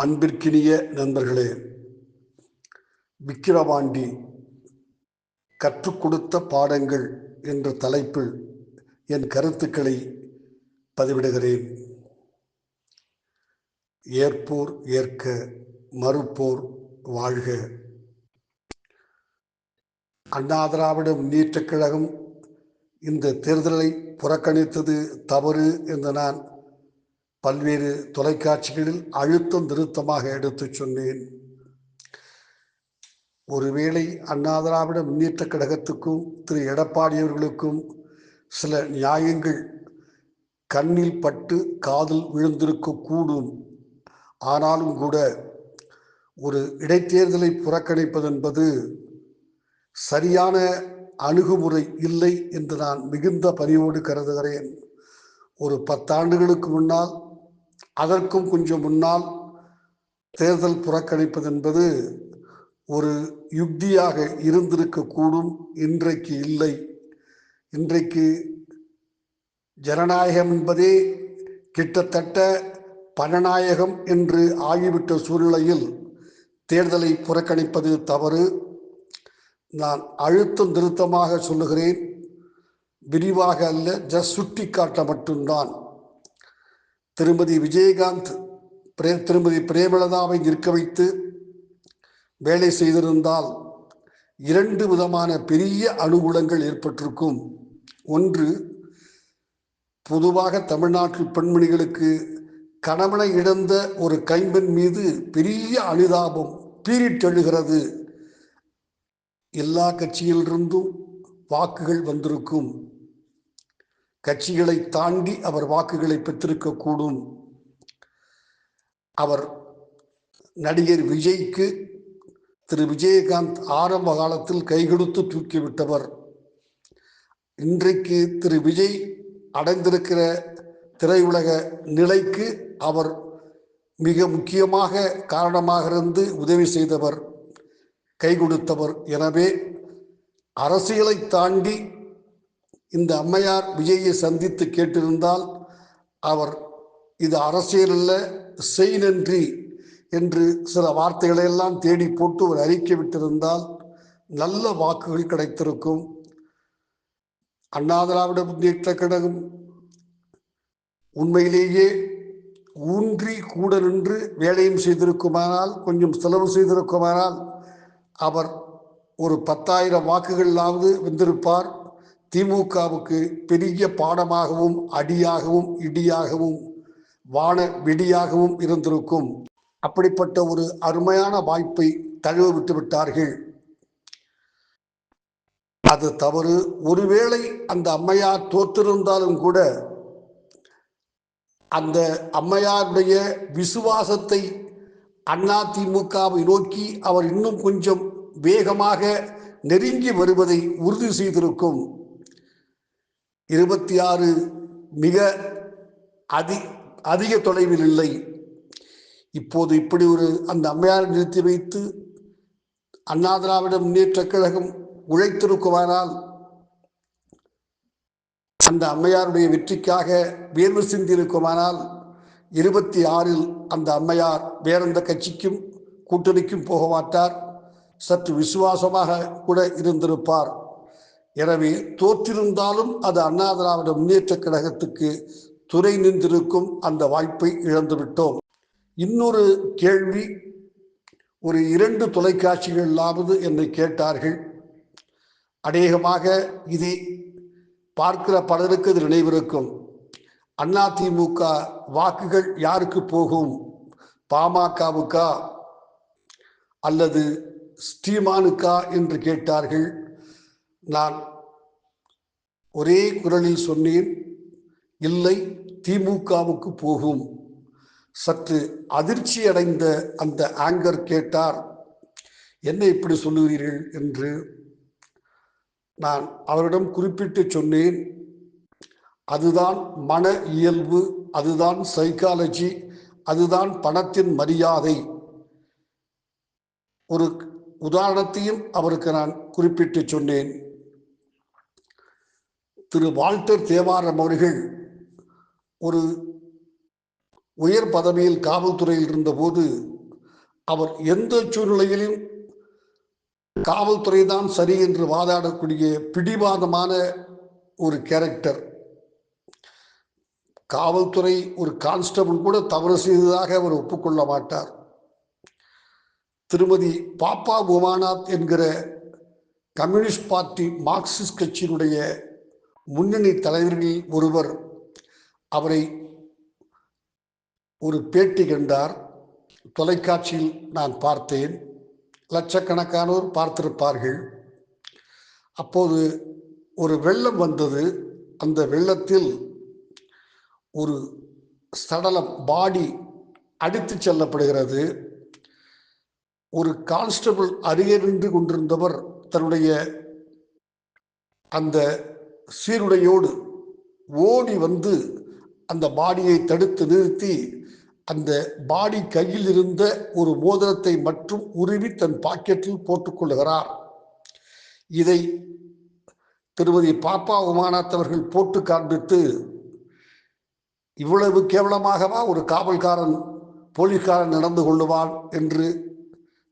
அன்பிற்கினிய நண்பர்களே விக்கிரவாண்டி கற்றுக் கொடுத்த பாடங்கள் என்ற தலைப்பில் என் கருத்துக்களை பதிவிடுகிறேன். ஏற்போர் ஏற்க மறுப்போர் வாழ்க. அண்ணா திராவிட முன்னேற்றக் கழகம் இந்த தேர்தலை புறக்கணித்தது தவறு என்று நான் பல்வேறு தொலைக்காட்சிகளில் அழுத்தம் திருத்தமாக எடுத்துச் சொன்னேன். ஒருவேளை அண்ணா திராவிட முன்னேற்ற கழகத்துக்கும் திரு. எடப்பாடி அவர்களுக்கும் சில நியாயங்கள் கண்ணில் பட்டு காதில் விழுந்திருக்க கூடும். ஆனாலும் கூட ஒரு இடைத்தேர்தலை புறக்கணிப்பது என்பது சரியான அணுகுமுறை இல்லை என்று நான் மிகுந்த பணியோடு கருதுகிறேன். ஒரு பத்தாண்டுகளுக்கு முன்னால் அதற்கும் கொஞ்சம் முன்னால் தேர்தல் புறக்கணிப்பது என்பது ஒரு யுக்தியாக இருந்திருக்கக்கூடும். இன்றைக்கு இல்லை. இன்றைக்கு ஜனநாயகம் என்பதே கிட்டத்தட்ட பணநாயகம் என்று ஆகிவிட்ட சூழ்நிலையில் தேர்தலை புறக்கணிப்பது தவறு. நான் அழுத்தம் திருத்தமாக சொல்லுகிறேன். விரிவாக அல்ல ஜஸ்ட் சுட்டி காட்ட மட்டும்தான். திருமதி விஜயகாந்த் பிரே திருமதி பிரேமலதாவை நிற்க வைத்து வேலை செய்திருந்தால் இரண்டு விதமான பெரிய அனுகூலங்கள் ஏற்பட்டிருக்கும். ஒன்று பொதுவாக தமிழ்நாட்டு பெண்மணிகளுக்கு கணவனை இழந்த ஒரு கைம்பெண் மீது பெரிய அனுதாபம் பீரிட்டெழுகிறது எல்லா கட்சியிலிருந்தும் வாக்குகள் வந்திருக்கும். கட்சிகளை தாண்டி அவர் வாக்குகளை பெற்றிருக்கக்கூடும் அவர் நடிகர் விஜய்க்கு திரு. விஜயகாந்த் ஆரம்ப காலத்தில் கைகொடுத்து தூக்கிவிட்டவர். இன்றைக்கு திரு. விஜய் அடைந்திருக்கிற திரையுலக நிலைக்கு அவர் மிக முக்கியமாக காரணமாக இருந்து உதவி செய்தவர் கை கொடுத்தவர். எனவே அரசியலை தாண்டி இந்த அம்மையார் விஜயை சந்தித்து கேட்டிருந்தால் அவர் இது அரசியல் அல்ல செய் நன்றி என்று சில வார்த்தைகளை எல்லாம் தேடி போட்டு ஒரு அறிக்கை விட்டிருந்தால் நல்ல வாக்குகள் கிடைத்திருக்கும். அண்ணா திராவிட முன்னேற்ற கழகம் உண்மையிலேயே ஊன்றி கூட நின்று வேலையும் செய்திருக்குமானால் கொஞ்சம் செலவு செய்திருக்குமானால் அவர் ஒரு பத்தாயிரம் வாக்குகளாவது வென்றிருப்பார். திமுகவுக்கு பெரிய பாடமாகவும் அடியாகவும் இடியாகவும் வான வெடியாகவும் இருந்திருக்கும். அப்படிப்பட்ட ஒரு அருமையான வாய்ப்பை தழுவ விட்டு விட்டார்கள். அது தவறு. ஒருவேளை அந்த அம்மையார் தோற்றிருந்தாலும் கூட அந்த அம்மையாருடைய விசுவாசத்தை அண்ணா திமுகவை நோக்கி அவர் இன்னும் கொஞ்சம் வேகமாக நெருங்கி வருவதை உறுதி செய்திருக்கும். இருபத்தி ஆறு மிக அதி அதிக தொலைவில் இல்லை. இப்போது இப்படி ஒரு அந்த அம்மையாரை நிறுத்தி வைத்து அண்ணா திராவிட முன்னேற்ற கழகம் உழைத்திருக்குமானால் அந்த அம்மையாருடைய வெற்றிக்காக வேர்வு சிந்தியிருக்குமானால் இருபத்தி ஆறில் அந்த அம்மையார் வேறெந்த கட்சிக்கும் கூட்டணிக்கும் போக மாட்டார் சற்று விசுவாசமாக கூட இருந்திருப்பார். எனவே தோற்றிருந்தாலும் அது அண்ணா திராவிட முன்னேற்ற கழகத்துக்கு துறை நின்றிருக்கும் அந்த வாய்ப்பை இழந்துவிட்டோம். இன்னொரு கேள்வி ஒரு இரண்டு தொலைக்காட்சிகளாவது என்னை கேட்டார்கள். அநேகமாக இதை பார்க்கிற பலருக்கு இது நினைவிருக்கும். அதிமுக வாக்குகள் யாருக்கு போகும்? பாமகவுக்கா அல்லது ஸ்ரீமானுக்கா என்று கேட்டார்கள். நான் ஒரே குரலில் சொன்னேன் இல்லை திமுகவுக்கு போகும். சற்று அதிர்ச்சி அடைந்த அந்த ஆங்கர் கேட்டார் என்ன இப்படி சொல்லுகிறீர்கள்? என்று நான் அவரிடம் குறிப்பிட்டு சொன்னேன் அதுதான் மன இயல்பு அதுதான் சைக்காலஜி அதுதான் பணத்தின் மரியாதை. ஒரு உதாரணத்தையும் அவருக்கு நான் குறிப்பிட்டு சொன்னேன். திரு வால்டர் தேவாரம் அவர்கள் ஒரு உயர் பதவியில் காவல்துறையில் இருந்தபோது அவர் எந்த சூழ்நிலையிலும் காவல்துறை தான் சரி என்று வாதாடக்கூடிய பிடிவாதமான ஒரு கேரக்டர் காவல்துறை ஒரு கான்ஸ்டபிள் கூட தவறு செய்ததாக அவர் ஒப்புக்கொள்ள மாட்டார். திருமதி பாப்பா புவானாத் என்கிற கம்யூனிஸ்ட் பார்ட்டி மார்க்சிஸ்ட் கட்சியினுடைய முன்னணி தலைவர்களில் ஒருவர் அவரை ஒரு பேட்டி கண்டார். தொலைக்காட்சியில் நான் பார்த்தேன். லட்சக்கணக்கானோர் பார்த்திருப்பார்கள். அப்போது ஒரு வெள்ளம் வந்தது. அந்த வெள்ளத்தில் ஒரு சடலம் பாடி அடித்து செல்லப்படுகிறது. ஒரு கான்ஸ்டபிள் அருகே நின்று கொண்டிருந்தவர் தன்னுடைய அந்த சீருடையோடு ஓடி வந்து அந்த பாடியை தடுத்து நிறுத்தி அந்த பாடி கையில் இருந்த ஒரு மோதிரத்தை மட்டும் உருவி தன் பாக்கெட்டில் போட்டுக்கொள்கிறார் இதை திருமதி பாப்பா உமானாத் அவர்கள் போட்டு காண்பித்து இவ்வளவு கேவலமாகவா ஒரு காவல்காரன் போலீஸ்காரன் நடந்து கொள்ளுவான்? என்று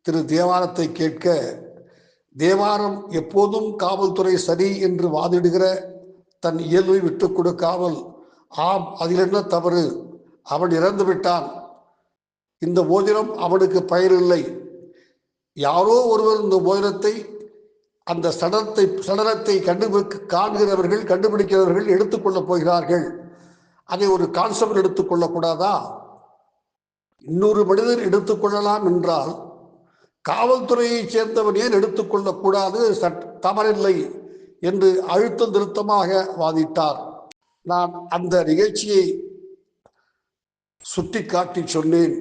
திரு தேவாரத்தை கேட்க தேவாரம் எப்போதும் காவல்துறை சரி என்று வாதிடுகிற தன் இயல்பை விட்டுக் கொடுக்காமல் ஆம் அதில் என்ன தவறு? அவன் இறந்து விட்டான். இந்த மோதிரம் அவனுக்கு பயனில்லை யாரோ ஒருவர் இந்த மோதிரத்தை அந்த சடலத்தை சடலத்தை கண்டுபிடி காண்கிறவர்கள் கண்டுபிடிக்கிறவர்கள் எடுத்துக்கொள்ளப் போகிறார்கள். அதை ஒரு கான்செப்ட் எடுத்துக்கொள்ளக்கூடாதா இன்னொரு மனிதர் எடுத்துக்கொள்ளலாம் என்றால் காவல்துறையைச் சேர்ந்தவன் ஏன் எடுத்துக்கொள்ளக்கூடாது? சட் தவறில்லை என்று அழுத்தம் திருத்தமாக வாதிட்டார். நான் அந்த நிகழ்ச்சியை சுட்டிக்காட்டி சொன்னேன்.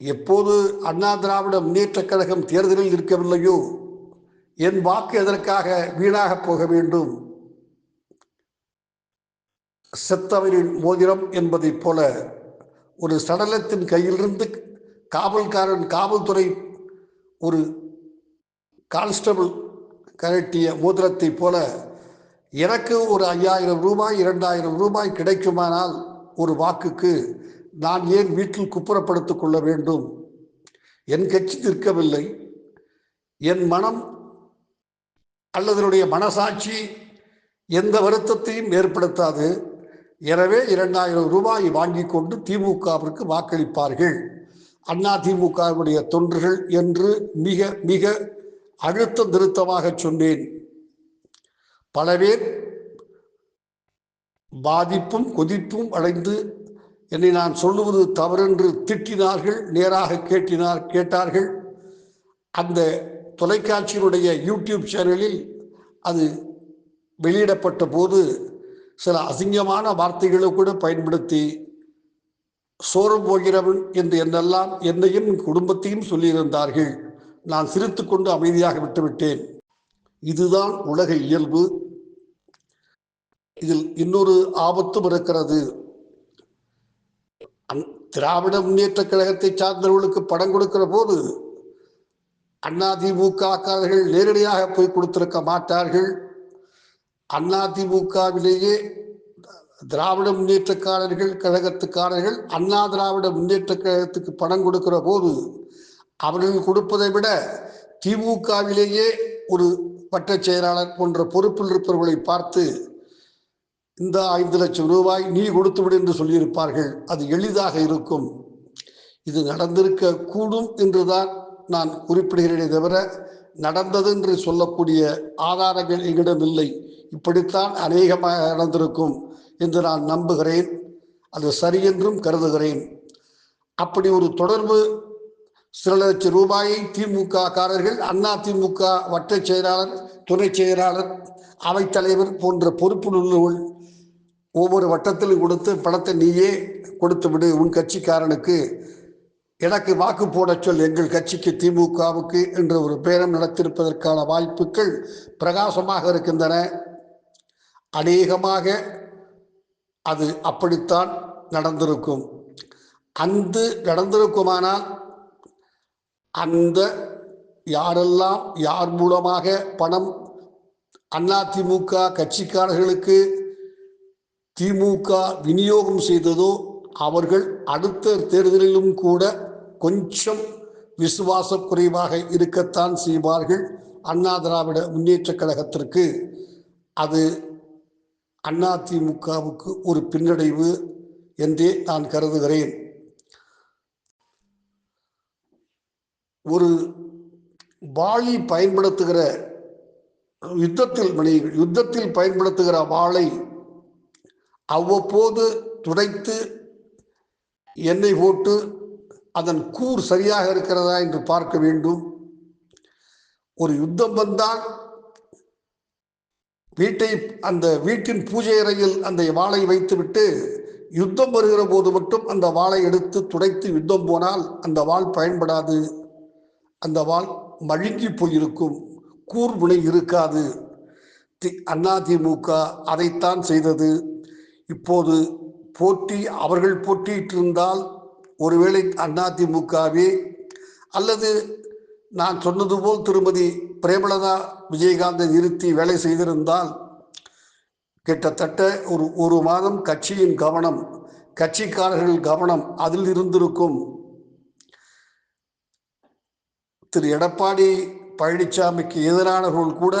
எப்போது அண்ணா திராவிட முன்னேற்ற கழகம் தேர்தலில் இருக்கவில்லையோ என் வாக்கு எதற்காக வீணாக போக வேண்டும்? செத்தவரின் மோதிரம் என்பதைப் போல ஒரு சடலத்தின் கையிலிருந்து காவல்காரன் காவல்துறை ஒரு கான்ஸ்டபிள் கரட்டிய மோதிரத்தை போல எனக்கு ஒரு ஐயாயிரம் ரூபாய் இரண்டாயிரம் ரூபாய் கிடைக்குமானால் ஒரு வாக்குக்கு நான் ஏன் வீட்டில் குப்புறப்படுத்திக் கொள்ள வேண்டும்? என் கட்சி நிற்கவில்லை. என் மனம் அல்லது என்னுடைய மனசாட்சி எந்த வருத்தத்தையும் ஏற்படுத்தாது. எனவே இரண்டாயிரம் ரூபாய் வாங்கி கொண்டு திமுகவிற்கு வாக்களிப்பார்கள். அண்ணா தொண்டர்கள் என்று மிக மிக அழுத்த திருத்தமாக சொன்னேன். பல பேர் பாதிப்பும் கொதிப்பும் அடைந்து என்னை நான் சொல்லுவது தவறென்று திட்டினார்கள் நேராக கேட்டினார் கேட்டார்கள். அந்த தொலைக்காட்சியினுடைய யூடியூப் சேனலில் அது வெளியிடப்பட்ட போது சில அசிங்கமான வார்த்தைகளை கூட பயன்படுத்தி சோரம் போகிறவள் என்று என்னெல்லாம் என்னையும் குடும்பத்தையும் சொல்லியிருந்தார்கள். நான் சிரித்துக்கொண்டு அமைதியாக விட்டுவிட்டேன். இதுதான் உலக இயல்பு. இதில் இன்னொரு ஆபத்தும் இருக்கிறது. அந்- திராவிட முன்னேற்ற கழகத்தை சார்ந்தவர்களுக்கு படம் கொடுக்கிற போது அதிமுகக்காரர்கள் நேரடியாக போய் கொடுத்திருக்க மாட்டார்கள். அதிமுகவிலேயே திராவிட முன்னேற்றக்காரர்கள் கழகத்துக்காரர்கள் அண்ணா திராவிட முன்னேற்ற கழகத்துக்கு பணம் கொடுக்கிற போது அவர்கள் கொடுப்பதை விட திமுகவிலேயே ஒரு வட்டச் செயலாளர் போன்ற பொறுப்பில் இருப்பவர்களை பார்த்து இந்த ஐந்து லட்சம் ரூபாய் நீ கொடுத்துவிடு என்று சொல்லியிருப்பார்கள். அது எளிதாக இருக்கும். இது நடந்திருக்க கூடும் என்றுதான் நான் குறிப்பிடுகிறேனே தவிர நடந்தது என்று சொல்லக்கூடிய ஆதாரங்கள் எங்களிடம் இல்லை. இப்படித்தான் அநேகமாக நடந்திருக்கும். என்று நான் நம்புகிறேன். அது சரியென்றும் கருதுகிறேன். அப்படி ஒரு தொடர்பு சில லட்சம் ரூபாயை திமுக காரர்கள் அண்ணா திமுக வட்டச் செயலாளர் துணை செயலாளர் அவைத்தலைவர் போன்ற பொறுப்பில் உள்ளவர்கள் ஒவ்வொரு வட்டத்திலும் கொடுத்து பணத்தை நீயே கொடுத்து விடு. உன் கட்சிக்காரனுக்கு எனக்கு வாக்கு போடச் சொல். எங்கள் கட்சிக்கு திமுகவுக்கு என்ற ஒரு பேரம் நடத்திருப்பதற்கான வாய்ப்புகள் பிரகாசமாக இருக்கின்றன. அநேகமாக அது அப்படித்தான் நடந்திருக்கும். அந்த நடந்திருக்குமானால் அந்த யாரெல்லாம் யார் மூலமாக பணம் அதிமுக கட்சிக்காரர்களுக்கு திமுக விநியோகம் செய்ததோ அவர்கள் அடுத்த தேர்தலிலும் கூட கொஞ்சம் விசுவாச குறைவாக இருக்கத்தான் செய்வார்கள் அண்ணா திராவிட முன்னேற்ற கழகத்திற்கு. அது அதிமுகவுக்கு ஒரு பின்னடைவு என்றே நான் கருதுகிறேன். ஒரு வாளி பயன்படுத்துகிற யுத்தத்தில் மணி யுத்தத்தில் பயன்படுத்துகிற வாளை அவ்வப்போது துடைத்து எண்ணெய் போட்டு அதன் கூர் சரியாக இருக்கிறதா என்று பார்க்க வேண்டும். ஒரு யுத்தம் வந்தால் வீட்டை அந்த வீட்டின் பூஜை அறையில் அந்த வாளை வைத்துவிட்டு யுத்தம் வருகிற போது மட்டும் அந்த வாளை எடுத்து துடைத்து யுத்தம் போனால் அந்த வாள் பயன்படாது. அந்த வாள் மழுங்கி போயிருக்கும். கூர்முனை இருக்காது. தி- அதிமுக அதைத்தான் செய்தது. இப்போது போட்டி அவர்கள் போட்டியிட்டிருந்தால் ஒருவேளை அதிமுகவே அல்லது நான் சொன்னது போல் திருமதி பிரேமலதா விஜயகாந்தை நிறுத்தி வேலை செய்திருந்தால் கிட்டத்தட்ட ஒரு ஒரு மாதம் கட்சியின் கவனம் கட்சிக்காரர்கள் கவனம் அதில் இருந்திருக்கும். திரு எடப்பாடி பழனிசாமிக்கு எதிரானவர்கள் கூட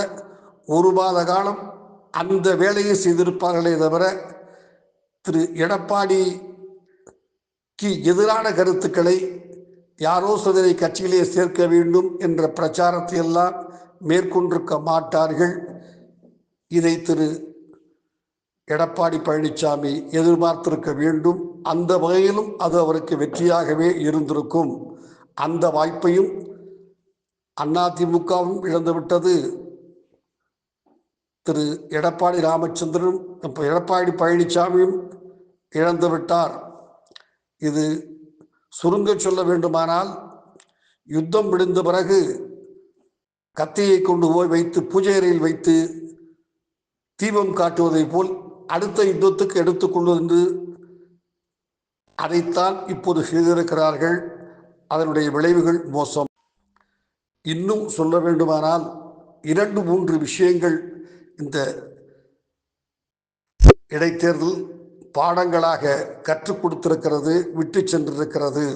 ஒரு மாத காலம் அந்த வேலையை செய்திருப்பார்களே தவிர திரு எடப்பாடிக்கு எதிரான கருத்துக்களை யாரோ சிலரை கட்சியிலே சேர்க்க வேண்டும் என்ற பிரச்சாரத்தை எல்லாம் மேற்கொண்டிருக்க மாட்டார்கள். இதை திரு. எடப்பாடி பழனிசாமி எதிர்பார்த்திருக்க வேண்டும். அந்த வகையிலும் அது அவருக்கு வெற்றியாகவே இருந்திருக்கும். அந்த வாய்ப்பையும் அதிமுகவும் இழந்துவிட்டது. திரு. எடப்பாடி ராமச்சந்திரனும் இப்போ எடப்பாடி பழனிசாமியும் இழந்துவிட்டார். இது சுருங்க சொல்ல வேண்டுமானால் யுத்தம் விடுந்த பிறகு கத்தியை கொண்டு போய் வைத்து பூஜை அறையில் வைத்து தீபம் காட்டுவதைப் போல் அடுத்த யுத்தத்துக்கு எடுத்துக்கொண்டு வந்து அதைத்தான் இப்போது செய்திருக்கிறார்கள். அதனுடைய விளைவுகள் மோசம். இன்னும் சொல்ல வேண்டுமானால் இரண்டு மூன்று விஷயங்கள் இந்த இடைத்தேர்தல் பாடங்களாக கற்றுக் கொடுத்திருக்கிறது விட்டு சென்றிருக்கிறது.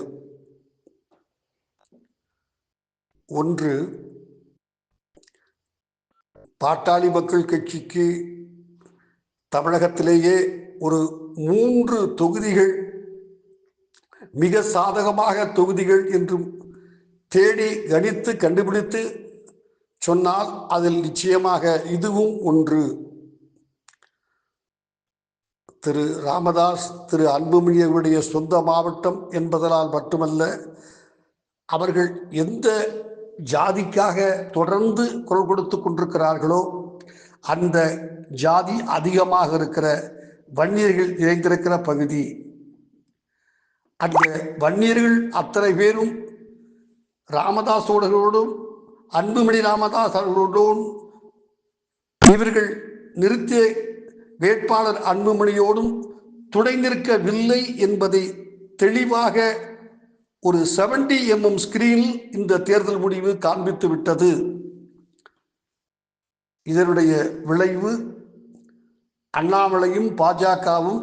ஒன்று பாட்டாளி மக்கள் கட்சிக்கு தமிழகத்திலேயே ஒரு மூன்று தொகுதிகள் மிக சாதகமாக தொகுதிகள் என்றும் தேடி கணித்து கண்டுபிடித்து சொன்னால் அதில் நிச்சயமாக இதுவும் ஒன்று. திரு ராமதாஸ் திரு அன்புமணி அவருடைய சொந்த மாவட்டம் என்பதனால் மட்டுமல்ல அவர்கள் எந்த ஜாதிக்காக தொடர்ந்து குரல் கொடுத்து கொண்டிருக்கிறார்களோ அந்த ஜாதி அதிகமாக இருக்கிற வன்னியர்கள் இணைந்திருக்கிற பகுதி. அந்த வன்னியர்கள் அத்தனை பேரும் ராமதாசோடர்களோடும் அன்புமணி ராமதாஸ் அவர்களோடும் இவர்கள் நிறுத்திய வேட்பாளர் அன்புமணியோடும் துணை நிற்கவில்லை என்பதை தெளிவாக ஒரு 70 எம்எம் ஸ்கிரீனில் இந்த தேர்தல் முடிவு காண்பித்து விட்டது. இதனுடைய விளைவு அண்ணாமலையும் பாஜகவும்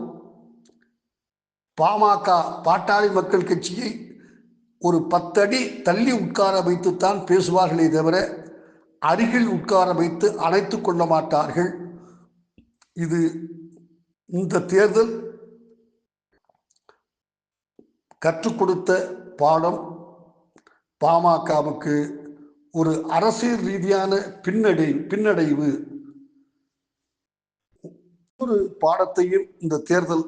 பாமக பாட்டாளி மக்கள் கட்சியை ஒரு பத்தடி தள்ளி உட்கார வைத்துத்தான் பேசுவார்களே தவிர அருகில் உட்கார வைத்து அணைத்துக் கொள்ள மாட்டார்கள். இது இந்த தேர்தல் கற்றுக் கொடுத்த பாடம் பாமகவுக்கு ஒரு அரசியல் ரீதியான பின்னடை பின்னடைவு. ஒரு பாடத்தையும் இந்த தேர்தல்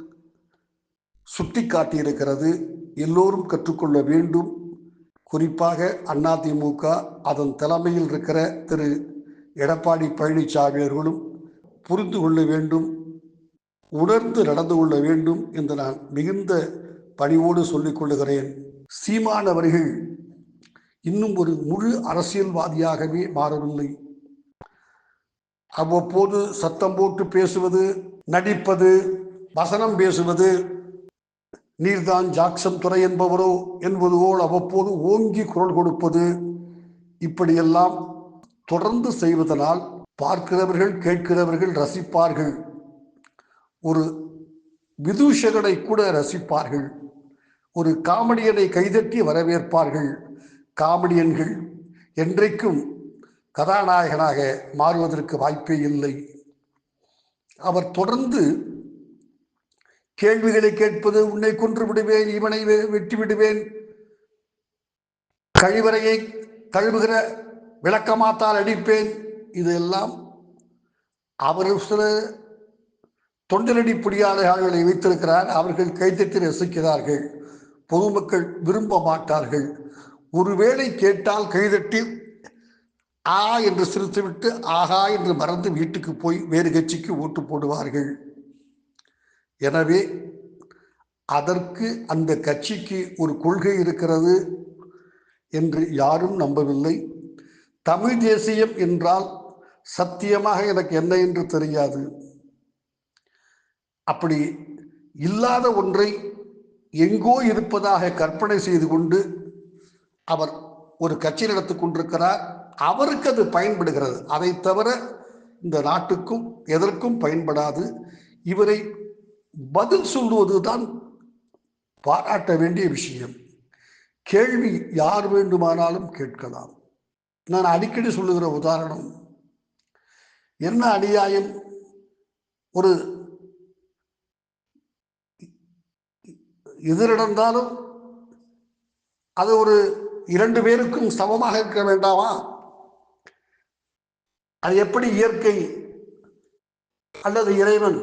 சுட்டி காட்டியிருக்கிறது எல்லோரும் கற்றுக்கொள்ள வேண்டும். குறிப்பாக அதிமுக அதன் தலைமையில் இருக்கிற திரு எடப்பாடி பழனிசாமி அவர்களும் புரிந்து கொள்ள வேண்டும் உணர்ந்து நடந்து கொள்ள வேண்டும் என்று நான் மிகுந்த பணிவோடு சொல்லிக் கொள்ளுகிறேன். சீமான் அவர்கள் இன்னும் ஒரு முழு அரசியல்வாதியாகவே மாறவில்லை. அவ்வப்போது சத்தம் போட்டு பேசுவது நடிப்பது வசனம் பேசுவது நீர்தான் ஜாக்சன் துறை என்பவரோ என்பது போல் அவ்வப்போது ஓங்கி குரல் கொடுப்பது இப்படியெல்லாம் தொடர்ந்து செய்வதனால் பார்க்கிறவர்கள் கேட்கிறவர்கள் ரசிப்பார்கள். ஒரு விதூஷகனை கூட ரசிப்பார்கள். ஒரு காமெடியனை கைதட்டி வரவேற்பார்கள். காமெடியன்கள் என்றைக்கும் கதாநாயகனாக மாறுவதற்கு வாய்ப்பே இல்லை. அவர் தொடர்ந்து கேள்விகளை கேட்பது உன்னை கொன்று விடுவேன் இவனை வெட்டிவிடுவேன் வெட்டி விடுவேன். கழிவறையை கழுவுகிற விளக்கமாத்தால் அடிப்பேன். இதெல்லாம் அவர் சில தொண்டரடி புடியாளர்களை வைத்திருக்கிறார். அவர்கள் கைத்தட்டி ரசிக்கிறார்கள். பொதுமக்கள் விரும்ப மாட்டார்கள். ஒருவேளை கேட்டால் கைதட்டி ஆ என்று சிரித்துவிட்டு ஆகா என்று மறந்து வீட்டுக்கு போய் வேறு கட்சிக்கு ஓட்டு போடுவார்கள். எனவே அதற்கு அந்த கட்சிக்கு ஒரு கொள்கை இருக்கிறது என்று யாரும் நம்பவில்லை. தமிழ் தேசியம் என்றால் சத்தியமாக எனக்கு என்ன என்று தெரியாது. அப்படி இல்லாத ஒன்றை எங்கோ இருப்பதாக கற்பனை செய்து கொண்டு அவர் ஒரு கட்சி நடத்தி கொண்டிருக்கிறார். அவருக்கு அது பயன்படுகிறது. அதை தவிர இந்த நாட்டுக்கும் எதற்கும் பயன்படாது. இவரை பதில் சொல்லுவதுதான் பாராட்ட வேண்டிய விஷயம். கேள்வி யார் வேண்டுமானாலும் கேட்கலாம். நான் அடிக்கடி சொல்லுகிற உதாரணம் என்ன அநியாயம்? ஒரு எது நடந்தாலும் அது ஒரு இரண்டு பேருக்கும் சமமாக இருக்க வேண்டாமா? அது எப்படி இயற்கை அல்லது இறைவன்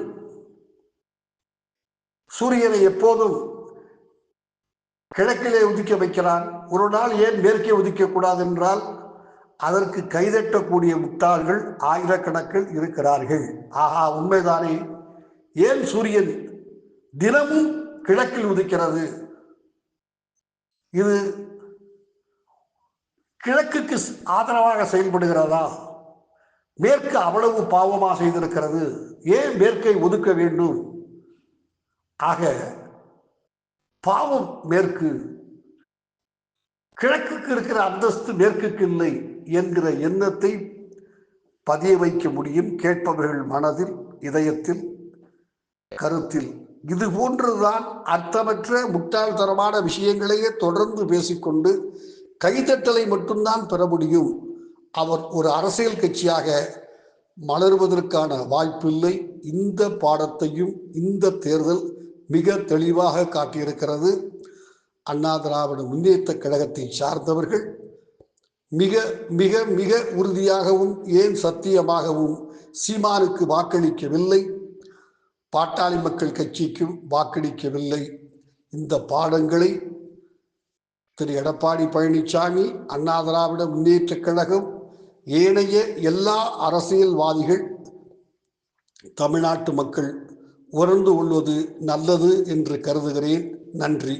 சூரியனை எப்போதும் கிழக்கிலே உதிக்க வைக்கிறான்? ஒரு நாள் ஏன் மேற்கே உதிக்க கூடாது என்றால் அதற்கு கைதட்டக்கூடிய முட்டாள்கள் ஆயிரக்கணக்கில் இருக்கிறார்கள். ஆஹா உண்மைதானே? ஏன் சூரியன் தினமும் கிழக்கில் உதிக்கிறது? இது கிழக்குக்கு ஆதரவாக செயல்படுகிறதா? மேற்கு அவ்வளவு பாவமாக செய்திருக்கிறது. ஏன் மேற்கை ஒதுக்க வேண்டும்? ஆக பாவம் மேற்கு. கிழக்குக்கு இருக்கிற அந்தஸ்து மேற்குக்கு இல்லை. என்கிற எண்ணத்தை பதிய வைக்க முடியும் கேட்பவர்கள் மனதில் இதயத்தில் கருத்தில். இது போன்றுதான் அர்த்தமற்ற முட்டாள்தரமான விஷயங்களையே தொடர்ந்து பேசிக்கொண்டு கைதட்டலை மட்டும்தான் பெற முடியும். அவர் ஒரு அரசியல் கட்சியாக மலர்வதற்கான வாய்ப்பில்லை. இந்த பாடத்தையும் இந்த தேர்தல் மிக தெளிவாக காட்டியிருக்கிறது. அண்ணா திராவிட முன்னேற்ற கழகத்தை சார்ந்தவர்கள் மிக மிக மிக உறுதியாகவும் ஏன் சத்தியமாகவும் சீமானுக்கு வாக்களிக்கவில்லை? பாட்டாளி மக்கள் கட்சிக்கும் வாக்களிக்கவில்லை. இந்த பாடங்களை திரு. எடப்பாடி பழனிசாமி அண்ணா திராவிட முன்னேற்ற கழகம் ஏனைய எல்லா அரசியல்வாதிகள் தமிழ்நாட்டு மக்கள் உணர்ந்து கொள்வது நல்லது என்று கருதுகிறேன். நன்றி.